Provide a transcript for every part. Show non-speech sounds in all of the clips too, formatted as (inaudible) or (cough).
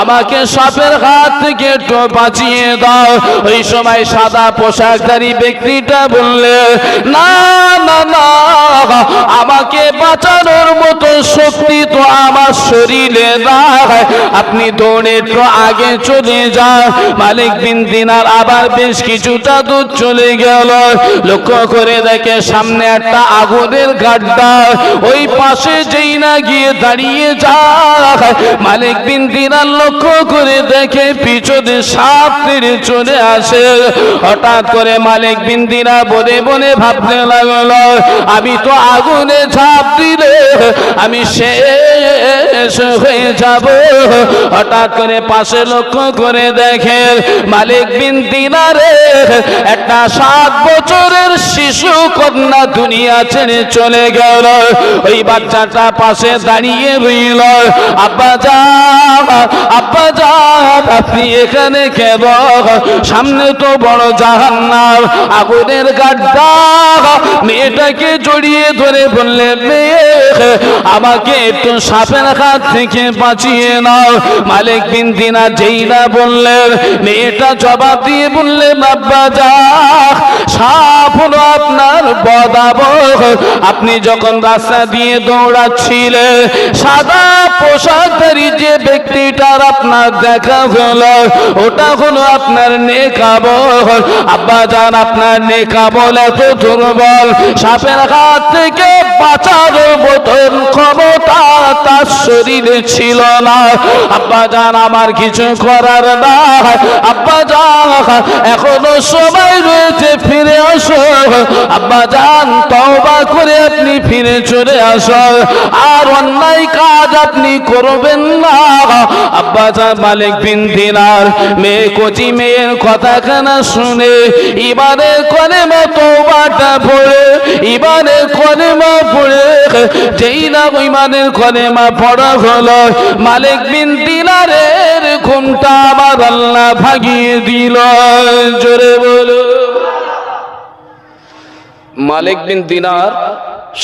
আমাকে সাপের হাত থেকে একটু বাঁচিয়ে দাও। ওই সময় সাদা পোশাকধারী ব্যক্তিটা বললে, না না না, আমাকে বাঁচানোর মতো শক্তি তো আমার শরীরে নাই। আপনি দৌড়ে একটু আগে চলে যান। মালিক বিন দিনার আবার বেশ কিছুটা দূর চলে গেল। লক্ষ্য করে দেখে সামনে একটা আগুনের গাড্ডা। ওই পাশে যেই না গিয়ে দাঁড়িয়ে যায়। মালিক বিন দিনার লক্ষ্য করে দেখে পিছনে সাপ তেড়ে চলে আসে। হঠাৎ করে মালিক বিন দিনা বনে বনে ভাবতে লাগল, আমি তো আগুনে ঝাঁপ দিলে আমি শেষ হয়ে যাব। হঠাৎ করে পাশে লক্ষ্য করে মালিক একটা সাত বছরের শিশু কন্যা দুনিয়া ছেড়ে চলে গেল। ওই বাচ্চাটা পাশে দাঁড়িয়ে রইল, আব্বা যা আপনি এখানে কেব সামনে তো বড় জাহান্নার আগুনের গাড্ডা। মেয়েটাকে জড়িয়ে ধরে বললে মেয়ে আমাকে একটু সাপের হাত থেকে বাঁচিয়ে নাও। মালিক বিন দিনা যেই বললেন, মেয়েটা জবাব দিয়ে বললে, বাবা যা, সাপ হলো আপনার বদাব আপনি যখন রাস্তা দিয়ে দৌড়াচ্ছিলেন, সাদা পোশাকধারী যে ব্যক্তিটার আপনার দেখা হলো, ওটা হলো আপনার নেকাবল। আব্বা যান, আপনার নেকাবল এত দুর্বল, সাপের হাত থেকে বাঁচানোর মতন ক্ষমতা তার শরীরে ছিল না। আব্বা যান আমার কিছু করার না আব্বা যান এখনও সময় রয়েছে, ফিরে আসো। আব্বা যান তওবা করে আপনি ফিরে চলে আসো। আর অন্যায় আপনি করবেন না। আব্বা যান মালিক বিন দিনার মেয়ে কচি মেয়ের কথা খানা শুনে ইবারে করে মা তওবাটা পড়ে ইবারে করে মা পড়ে। যেই না ইমানের করে মা পড়া হলো, মালিক বিন দিনারের ঘুমটা আমার আল্লাহ ভাগিয়ে দিল। জোরে বলো। মালিক বিন দিনার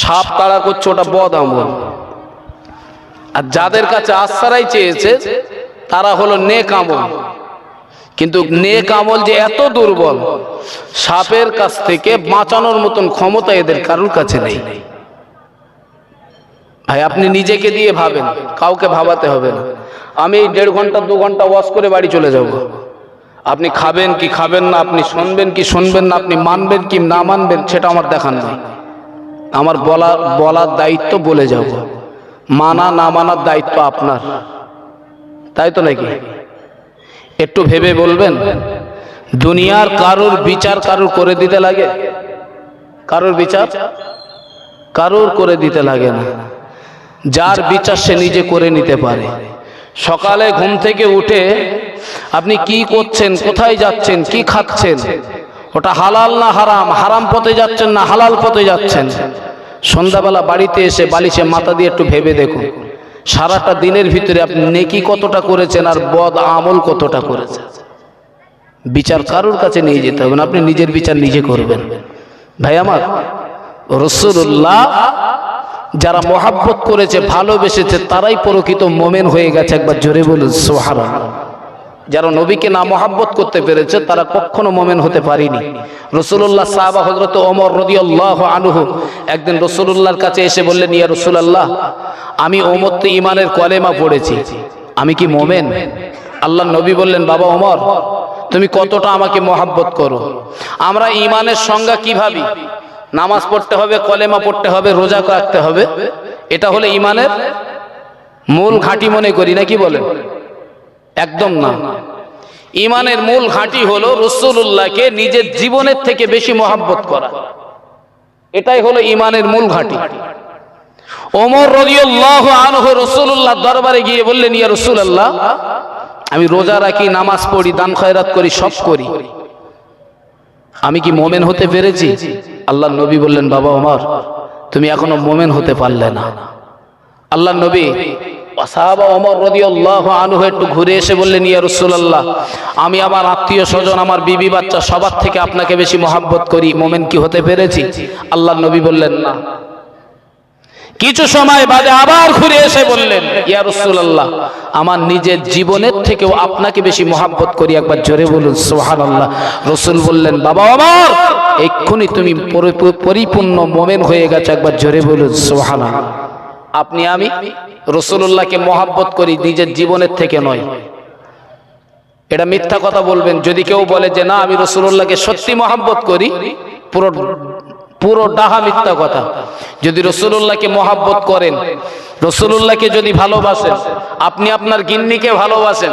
সাপ তাড়া করছে, ওটা বদ আমল। আর যাদের কাছে আশ্রয় চেয়েছে, তারা হলো নেক আমল। কিন্তু নেক আমল যে এত দুর্বল, সাপের কাছ থেকে বাঁচানোর মতন ক্ষমতা এদের কারোর কাছে নেই। ভাই, আপনি নিজেকে দিয়ে ভাবেন, কাউকে ভাবাতে হবে না। আমি দেড় ঘণ্টা, দু ঘণ্টা ওয়াশ করে বাড়ি চলে যাব। আপনি খাবেন কি খাবেন না, আপনি শুনবেন কি শুনবেন না, আপনি মানবেন কি না মানবেন, সেটা আমার দেখান নাই আমার বলা, বলার দায়িত্ব বলে যাব। মানা না মানার দায়িত্ব আপনার। তাই তো নাকি? একটু ভেবে বলবেন, দুনিয়ার কারোর বিচার কারোর করে দিতে লাগে? কারোর বিচার? কারোর করে দিতে লাগে না। যার বিচার সে নিজে করে নিতে পারে। সকালে ঘুম থেকে উঠে আপনি কি করছেন, কোথায় যাচ্ছেন, কি খাচ্ছেন? ওটা হালাল না হারাম? হারাম পথে যাচ্ছেন না হালাল পথে যাচ্ছেন? সন্ধ্যাবেলা বাড়িতে এসে বালিশে মাথা দিয়ে একটু ভেবে দেখুন সারাটা দিনের ভিতরে আপনি নেকি কতটা করেছেন আর বদ আমল কতটা করেছেন। বিচার কারোর কাছে নিয়ে যেতে হবে না, আপনি নিজের বিচার নিজে করবেন। ভাই আমার রসুল্লাহ যারা মহাব্বত করেছে, ভালোবেসেছে, তারাই প্রকৃত মোমেন হয়ে গেছে, একবার জোরে বলুন সোহারা যারা নবীকে না মহাব্বত করতে পেরেছে, তারা কখনো মোমেন হতে পারেনি। রসুল্লাহ সাহাবা হজরত ওমর রদি আল্লাহ আনুহু একদিন রসুল্লাহর কাছে এসে বললেন, ইয়া রসুল্লাহ আমি ওমর তো ইমানের কলেমা পড়েছি, আমি কি মোমেন? আল্লাহ নবী বললেন, বাবা ওমর, তুমি কতটা আমাকে মহাব্বত করো? আমরা ইমানের সংজ্ঞা কি ভাবি নামাজ পড়তে হবে, কলেমা পড়তে হবে, রোজা রাখতে হবে, এটা হলে ইমানের মূল ঘাঁটি মনে করি না কি বলেন? একদম না। ইমানের মূল ঘাঁটি হলো রসুল্লাহকে নিজের জীবনের থেকে বেশি মহাব্বত করা। এটাই হলো ইমানের মূল ঘাঁটি। ওমর রদিউল্লাহ আনহ রসুল্লাহ দরবারে গিয়ে বললেন, ইয়া রসুল্লাহ আমি রোজা রাখি, নামাজ পড়ি, দান খয়রাত করি, সব করি। আমি কি মোমেন হতে পেরেছি? আল্লাহ নবী বললেন, বাবা ওমর, তুমি এখনও মোমেন হতে পারলে না। আল্লাহ নবী সাহাবা আনহু একটু ঘুরে এসে বললেন, ইয়া রাসূলুল্লাহ, আমি আমার আত্মীয় স্বজন, আমার বিবি বাচ্চা সবার থেকে আপনাকে বেশি মহাব্বত করি, মোমেন হতে পেরেছি? আল্লাহ নবী বললেন, না। কিছু সময় বাদে আবার ঘুরে এসে বললেন, ইয়া আমার নিজের জীবনের থেকেও আপনাকে বেশি মহাব্বত করি, একবার জোরে বলুন, সুবহানাল্লাহ। রসুল বললেন, বাবা আমার এক্ষুনি তুমি পরিপূর্ণ মোমেন হয়ে গেছে, একবার জোরে বলুন, সুবহানাল্লাহ। আপনি আমি রসুল্লাহকে মহাব্বত করি নিজের জীবনের থেকে নয়। এটা মিথ্যা কথা বলবেন। যদি কেউ বলে যে, না, আমি রসুল্লাহকে সত্যি মহাব্বত করি, পুরো পুরো ডাহা মিথ্যা কথা। যদি রসুল্লাহকে মহাব্বত করেন রসুল্লাহকে যদি ভালোবাসেন, আপনি আপনার গিন্নিকে ভালোবাসেন,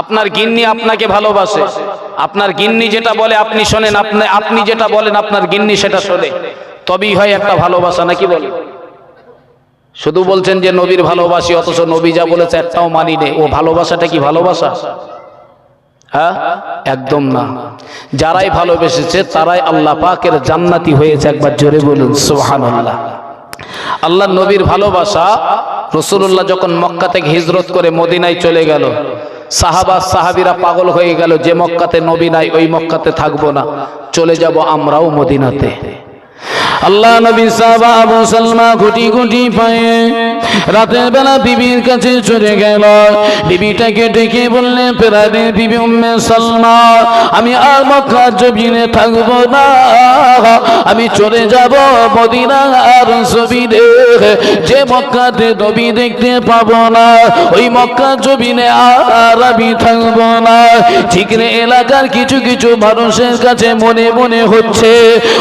আপনার গিন্নি আপনাকে ভালোবাসে, আপনার গিন্নি যেটা বলে আপনি শোনেন, আপনি আপনি যেটা বলেন, আপনার গিন্নি সেটা শোনে, তবেই হয় একটা ভালোবাসা, নাকি বলে শুধু বলছেন যে নবীর ভালোবাসি, অথচ নবী যা বলেছে একটাও মানি নেই। ও ভালোবাসাটা কি ভালোবাসা? হ্যাঁ? একদম না। যারাই ভালোবেসেছে, তারাই আল্লাহ পাকের জান্নাতি হয়েছে। একবার জোরে বলুন, সুবহানাল্লাহ। আল্লাহ নবীর ভালোবাসা রসুল্লাহ যখন মক্কা থেকে হিজরত করে মদিনায় চলে গেল, সাহাবা, সাহাবিরা পাগল হয়ে গেল যে মক্কাতে নবী নাই, ওই মক্কাতে থাকব না। চলে যাব আমরাও মদিনাতে। আল্লাহ নবী সাহাবা আবু সালমা গুটি গুটি পায়ে রাতের বেলা বিবির কাছে চলে গেল। বিবিটাকে ডেকে বললে পেরারে বিবি উম্মে সালমা, আমি আর মক্কা জমিনে থাকব না। আমি চলে যাব মদিনা আর জমিনে। যে মক্কাতে নবী দেখতে পাবো না, ওই মক্কা জমিনে আর আমি থাকব না। ঠিক এলাকার কিছু কিছু মানুষের কাছে মনে মনে হচ্ছে,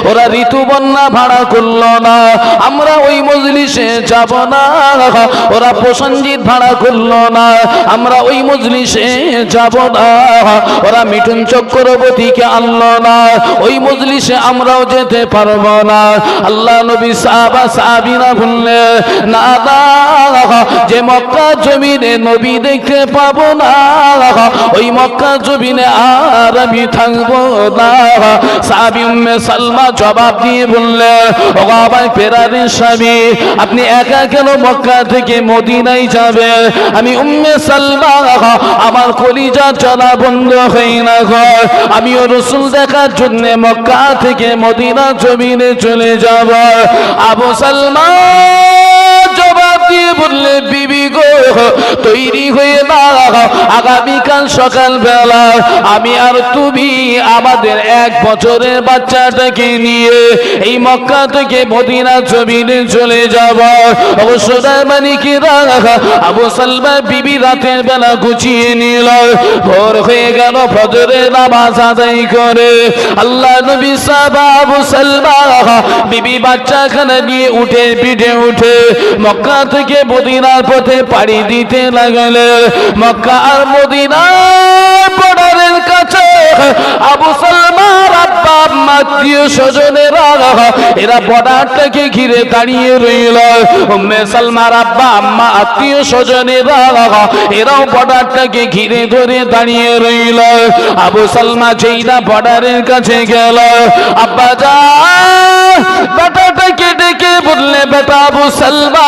ওরা ঋতু বন্যা ভাড়া করল না। আমরা ওই মজলিসে যাব না। (laughs) ওরা প্রসঞ্জিত ভাড়া করল না, আমরা ওই মজলিসে যাব না। ওরা মিঠুন চক্রবর্তীকে আনলো না, ওই মজলিসে আমরাও যেতে পারব না। আল্লাহ নবী সাহাবা সাহাবিরা বললে, না যে মক্কা জমিনে নবী দেখতে পাবো না, ওই মক্কা জমিনে আর আমি থাকব না। সাহাবি উম্মে সালমা জবাব দিয়ে বললে ও বাবা ফেরারের স্বামী, আপনি একা কেন মক্কা থেকে মদিনায় যাবে। আমি উম্মে সালমা, আমার কলিজা চলা বন্ধ হই না ঘর আমিও রসুল দেখার জন্য মক্কা থেকে মদিনা জমিনে চলে যাব। আবু সালমা জবাব দিয়ে বললে, বিবি গো, তৈরি হয়ে না আগামীকাল সকাল বেলা আমি আর তুমি আমাদের এক বছরের বাচ্চাটাকে নিয়ে এই মক্কা থেকে মদিনা জমিনে চলে যাব। অবশ্যই কি আবু সালমা বিবি রাতের বেলা গুছিয়ে নিল। ভোর হয়ে গেল নামাজ আদায় করে। আল্লাহ নবী সাহাবা আবু সালমা বিবি বাচ্চাখানা নিয়ে উঠে পিঠে উঠে মক্কা থেকে মদিনার পথে পাড়ি দিতে লাগলে মক্কা আর মদিনার বর্ডারের কাছে। আবু সালমার আব্বা, আম্মা আত্মীয় স্বজনেরা, এরা বর্ডারটাকে ঘিরে দাঁড়িয়ে রইল। উম্মে সালমার আব্বা, আম্মা, আত্মীয় স্বজনেরা, এরাও বর্ডারটাকে ঘিরে ধরে দাঁড়িয়ে রইল। আবু সালমা যেইরা বর্ডারের কাছে গেল। আব্বা যা, বেটাটাকে ডেকে বললে, বেটা আবু সালমা,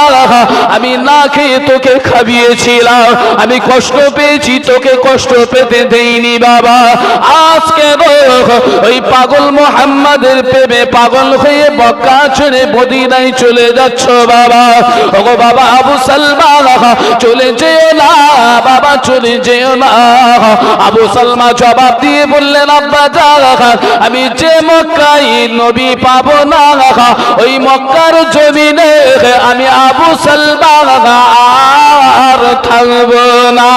আমি না খেয়ে তোকে খাবিয়েছিলাম। আমি কষ্ট পেয়েছি, তোকে কষ্ট পেতে দেইনি বাবা। আজকে ওই পাগল মোহাম্মদের প্রেমে পাগল হয়ে বক্কা ছেড়ে মদিনায় চলে যাচ্ছ বাবা। ওগো বাবা আবু সালমা চলে যেও না, বাবা চলে যেও না। আবু সালমা জবাব দিয়ে বললেন, আব্বা যা আমি যে মক্কাই নবী পাবো না, ওই মক্কার জমিনে আমি আবু সালমা আর থাকব না।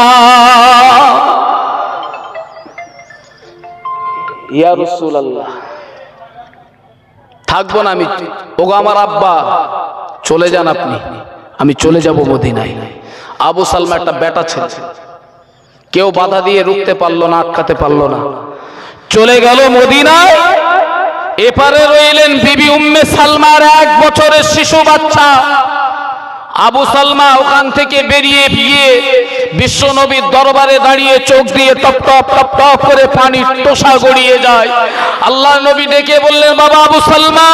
থাকব না আমি। ওগো আমার আব্বা, চলে যান আপনি। আমি চলে যাব মদিনায়। আবু সালমা একটা বেটা ছেলে। কেউ বাধা দিয়ে রুখতে পারল না, আটকাতে পারল না। চলে গেল মদিনায়। এপারে রইলেন বিবি উম্মে সালমার এক বছরের শিশু বাচ্চা। আবু সালমা ওখান থেকে বেরিয়ে গিয়ে বিশ্ব নবীর দরবারে দাঁড়িয়ে চোখ দিয়ে টপ টপ টপ টপ করে পানি তোষা গড়িয়ে যায়। আল্লাহ নবী ডেকে বললেন, বাবা আবু সালমা,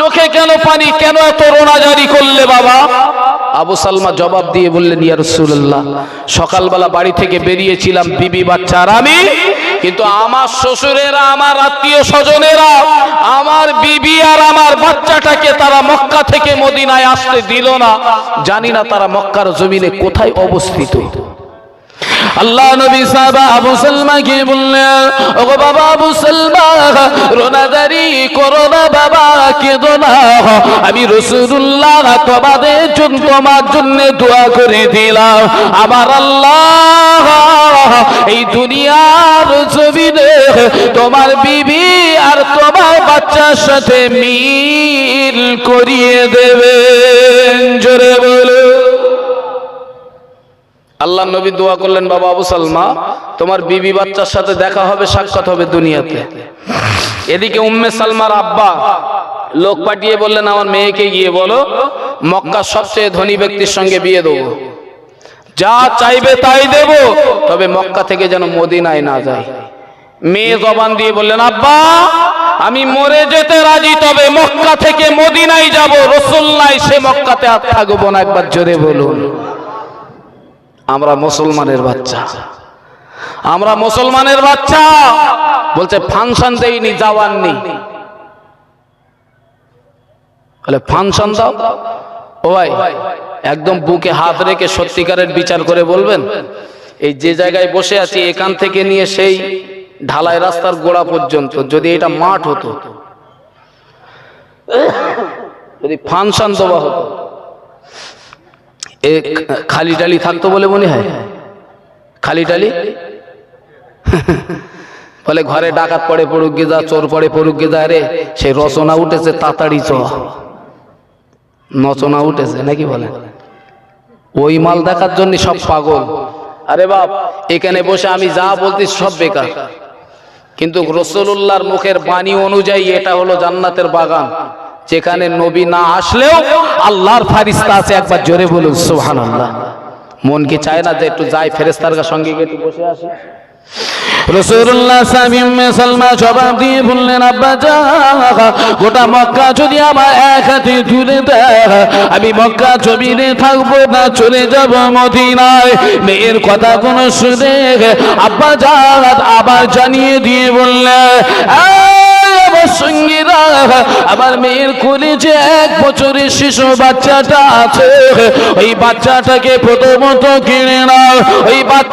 চোখে কেন পানি? কেন এত রোনা জারি করলে বাবা? আবু সালমা জবাব দিয়ে বললেন, ইয়া রাসূলুল্লাহ, সকালবেলা বাড়ি থেকে বেরিয়েছিলাম, বিবি বাচ্চা আর আমি কিন্তু আমার শ্বশুরেরা, আমার আত্মীয় স্বজনেরা, আমার বিবি আর আমার বাচ্চাটাকে তারা মক্কা থেকে মদিনায় আসতে দিল না। জানি না তারা মক্কার জমিনে কোথায় অবস্থিত। আল্লাহ নবী সাহাবা আবু সালমাকে বললেন? ওগো বাবা আবু সালমা, রোনাদারি করো না বাবা, কেঁদো না। আমি রসুল্লাহ তোমাদের জন্য, তোমার জন্য দোয়া করে দিলাম। আমার আল্লাহ, এই দুনিয়ার জমিনে তোমার বিবি আর তোমার বাচ্চার সাথে মিল করিয়ে দেবেন। জোরে বলো। আল্লাহ নবী দোয়া করলেন, বাবা আবু সালমা, তোমার বিবি বাচ্চার সাথে দেখা হবে, সাক্ষাৎ হবে দুনিয়াতে। এদিকে উম্মে সালমার আব্বা লোক পাঠিয়ে বললেন, আমার মেয়েকে গিয়ে বলো, মক্কার সবচেয়ে ধনী ব্যক্তির সঙ্গে বিয়ে দেবো। যা চাইবে তাই দেব, তবে মক্কা থেকে যেন মদিনায় না যায়। মেয়ে জবান দিয়ে বললেন, আব্বা, আমি মরে যেতে রাজি, তবে মক্কা থেকে মদিনায় যাব। রসুল নাই সে মক্কাতে আর থাকব না, একবার জোরে বলুন। আমরা মুসলমানের বাচ্চা। আমরা মুসলমানের বাচ্চা। বলছে ফাংশন দেইনি, যাওয়ার নেই। বলে ফাংশন দাও। ও ভাই, একদম বুকে হাত রেখে সত্যিকারের বিচার করে বলবেন, এই যে জায়গায় বসে আছি, এখান থেকে নিয়ে সেই ঢালাই রাস্তার গোড়া পর্যন্ত যদি এটা মাঠ হতো, যদি ফাংশন দেওয়া হতো এ খালি টালি থাকতো বলে মনে হয়। খালি টালি (laughs) বলে ঘরে ডাকাত পড়ে পড়ুক গে যা, চোর পড়ে পড়ুক গে যা রে সেই রচনা উঠেছে, তাড়াতাড়ি চ। নচনা উঠেছে, নাকি বলে? ওই মাল দেখার জন্য সব পাগল। আরে বাপ, এখানে বসে আমি যা বলছি সব বেকার। কিন্তু রসুল্লাহর মুখের বাণী অনুযায়ী এটা হলো জান্নাতের বাগান। যেখানে নবী না আসলেও আল্লাহর ফারিস্তা আছে, একবার জোরে বলুন সুহান আল্লাহ মন কি চায় না যে একটু যাই ফেরেস্তার সঙ্গে একটু বসে আসি? আব্বা মক্কা আমি মক্কা থাকব না, চলে যাব মদিনায়। মেয়ের কথা কোনো শুনে আব্বা যা আবার জানিয়ে দিয়ে বললেন সঙ্গীরা। আমার মেয়ের কোলে যে এক বছরের শিশু বাচ্চাটা আছে, ওই বাচ্চাটাকে প্রথমত কিনে নাও। ওই বাচ্চা